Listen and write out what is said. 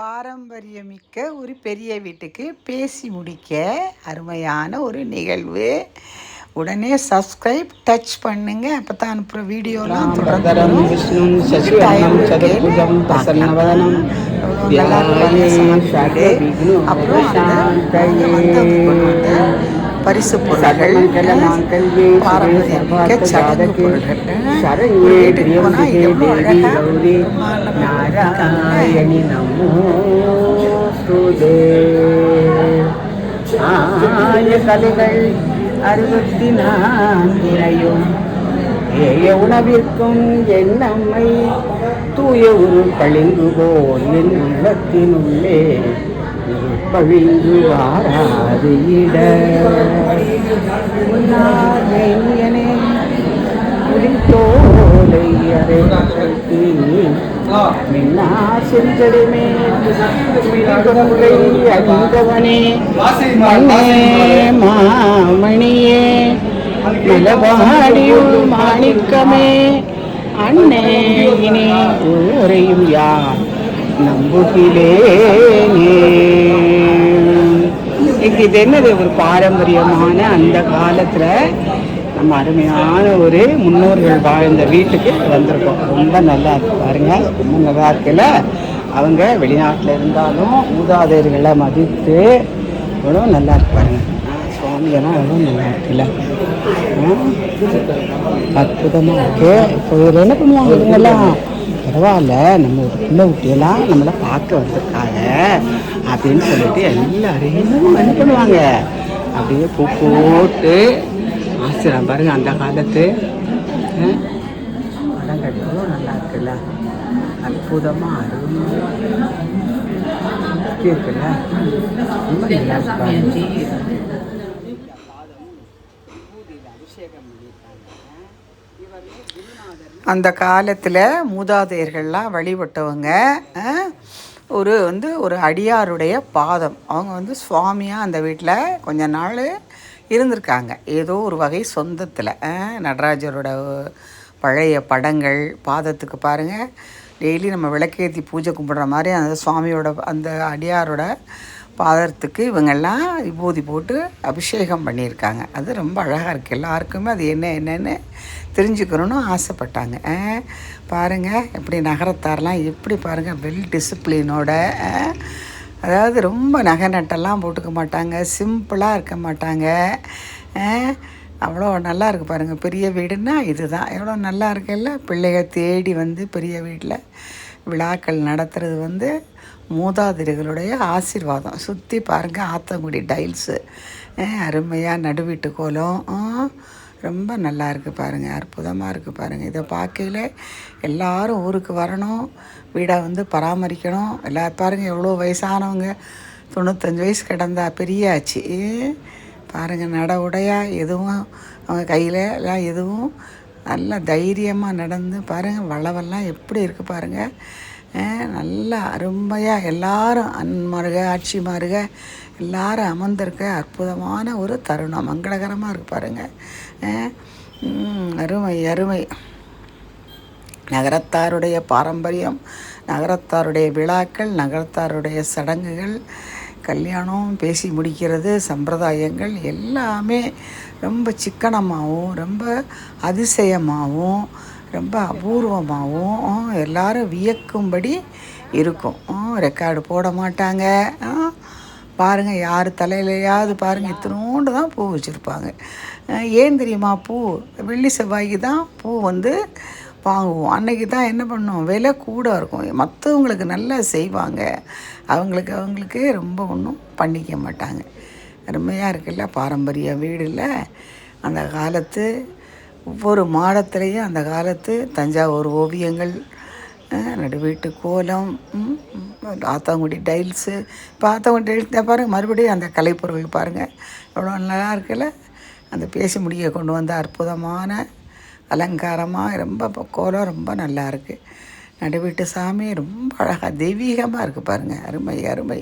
பாரம்பரியமிக்க ஒரு பெரிய வீட்டுக்கு பேசி முடிக்க அருமையான ஒரு நிகழ்வு. உடனே சப்ஸ்கிரைப் டச் பண்ணுங்க. அப்போ தான் அனுப்புகிற வீடியோலாம் தொடர்ந்து. அப்புறம் பரிசு பொருள்கள் பாரம்பரியமிக்க சடங்கு பொருட்கள் வீட்டுக்கு போனால் எவ்வளோ அழகாக கலைகள் அறுபத்தி நான்கினையும் ஏய உணவிற்கும் எண்ணம்மை தூய ஒரு கழிந்து போல் என் உள்ளத்தினுள்ளே. பழிந்து வாராது இட முன்னார் மெய்யனே மின்னா செஞ்சடுமே மிளிகொன்றை மாமணியே நிலவாடியுள் மாணிக்கமே அண்ணே இனி ஊரையும் யார் நம்புகிறேனே. இது இது என்னது? ஒரு பாரம்பரியமான அந்த காலத்தில் நம்ம அருமையான ஒரு முன்னோர்கள் வாழ்ந்த வீட்டுக்கு வந்திருக்கோம். ரொம்ப நல்லா இருக்கு. பாருங்க ரொம்ப நல்லா இருக்குல்ல அவங்க வெளிநாட்டில் இருந்தாலும் மூதாதையர்களை மதித்து இவ்வளோ நல்லா இருக்கு பாருங்க. சுவாமியெல்லாம் எவ்வளோ நல்லா இருக்குல்ல அற்புதமாக இருக்கு. இப்போ இதில் என்ன பண்ணுவாங்க இவங்கெல்லாம்? பரவாயில்ல நம்ம ஒரு பிள்ளை குட்டியெல்லாம் நம்மளை பார்க்க வந்திருக்காங்க. அப்படின்னு சொல்லிட்டு எல்லாரையும் என்ன பண்ணுவாங்க. அப்படியே பூ போட்டு ஆசிரம் பாருங்க அந்த காலத்து. படம் கட்டுறதும் நல்லா இருக்குல்ல? அற்புதமாக அருமையாக இருக்குல்ல? ரொம்ப நல்லா இருக்கு அந்த காலத்தில் மூதாதையர்கள்லாம் வழிபட்டவங்க ஒரு வந்து ஒரு அடியாருடைய பாதம். அவங்க வந்து சுவாமியாக அந்த வீட்டில் கொஞ்ச நாள் இருந்திருக்காங்க. ஏதோ ஒரு வகை சொந்தத்தில். நடராஜரோட பழைய படங்கள் பாதத்துக்கு பாருங்கள் டெய்லி நம்ம விளக்கேற்றி பூஜை கும்பிட்ற மாதிரி அந்த சுவாமியோட அந்த அடியாரோட பாதத்துக்கு இவங்கெல்லாம் விபூதி போட்டு அபிஷேகம் பண்ணியிருக்காங்க. அது ரொம்ப அழகாக இருக்குது எல்லாருக்குமே அது என்ன என்னன்னு தெரிஞ்சுக்கணும்னு ஆசைப்பட்டாங்க. பாருங்கள் பாருங்க எப்படி நகரத்தாரெலாம் எப்படி பாருங்கள் வெல் டிசிப்ளினோட அதாவது ரொம்ப நகை நட்டெல்லாம் போட்டுக்க மாட்டாங்க சிம்பிளாக இருக்க மாட்டாங்க. அவ்வளோ நல்லா இருக்குது பாருங்கள் பெரிய வீடுன்னா இதுதான். எவ்வளோ நல்லா இருக்குல்ல? பிள்ளைகள் தேடி வந்து பெரிய வீட்டில் விழாக்கள் நடத்துறது வந்து மூதாதிரிகளுடைய ஆசீர்வாதம். சுற்றி பாருங்கள் ஆத்தங்குடி டைல்ஸு. அருமையாக நடுவீட்டு கோலம். ரொம்ப நல்லா இருக்குது பாருங்கள் அற்புதமாக இருக்குது பாருங்கள் இதை பார்க்கையில எல்லாரும் ஊருக்கு வரணும் வீடை வந்து பராமரிக்கணும். எல்லா பாருங்கள் எவ்வளோ வயசானவங்க. தொண்ணூத்தஞ்சு வயசு கிடந்தா பெரியாச்சு. பாருங்கள் நட உடையா எதுவும் அவங்க கையில் எல்லாம் எதுவும் நல்லா தைரியமாக நடந்து பாருங்கள் வளவெல்லாம் எப்படி இருக்குது பாருங்கள் நல்லா அருமையாக எல்லாரும் அன்மாருக ஆட்சிமாருக எல்லாரும் அமர்ந்திருக்க அற்புதமான ஒரு தருணம். மங்களகரமாக இருக்குது பாருங்கள் அருமை அருமை. நகரத்தாருடைய பாரம்பரியம் நகரத்தாருடைய விழாக்கள் நகரத்தாருடைய சடங்குகள் கல்யாணம் பேசி முடிக்கிறது சம்பிரதாயங்கள் எல்லாமே ரொம்ப சிக்கனமாகவும் ரொம்ப அதிசயமாகவும் ரொம்ப அபூர்வமாகவும் எல்லாரும் வியக்கும்படி இருக்கும். ரெக்கார்டு போட மாட்டாங்க. பாருங்கள் யார் தலையிலையாவது பாருங்கள் இத்தினோண்டு தான் பூ வச்சுருப்பாங்க. ஏன் தெரியுமா? பூ வெள்ளி செவ்வாய்க்கு தான் பூ வந்து வாங்குவோம் அன்னைக்கு தான் என்ன பண்ணுவோம்? விலை கூட இருக்கும். மற்றவங்களுக்கு நல்லா செய்வாங்க. அவங்களுக்கு அவங்களுக்கு ரொம்ப ஒன்றும் பண்ணிக்க மாட்டாங்க. அருமையாக இருக்குல்ல? பாரம்பரிய வீடில் அந்த காலத்து ஒவ்வொரு மாடத்துலேயும் அந்த காலத்து தஞ்சாவூர் ஓவியங்கள் நடு வீட்டு கோலம் ஆத்தாங்குடி டைல்ஸு. இப்போ ஆத்தாங்குடி டைல்ஸ் பாருங்கள் மறுபடியும் அந்த கலைப்பொருள் பாருங்கள் எவ்வளோ நல்லா இருக்குல்ல? அந்த பேசி முடிய கொண்டு வந்த அற்புதமான அலங்காரமாக ரொம்ப கோலம் ரொம்ப நல்லா இருக்குது நடுவீட்டு சாமி ரொம்ப அழகாக தெய்வீகமாக இருக்குது பாருங்கள் அருமை அருமை.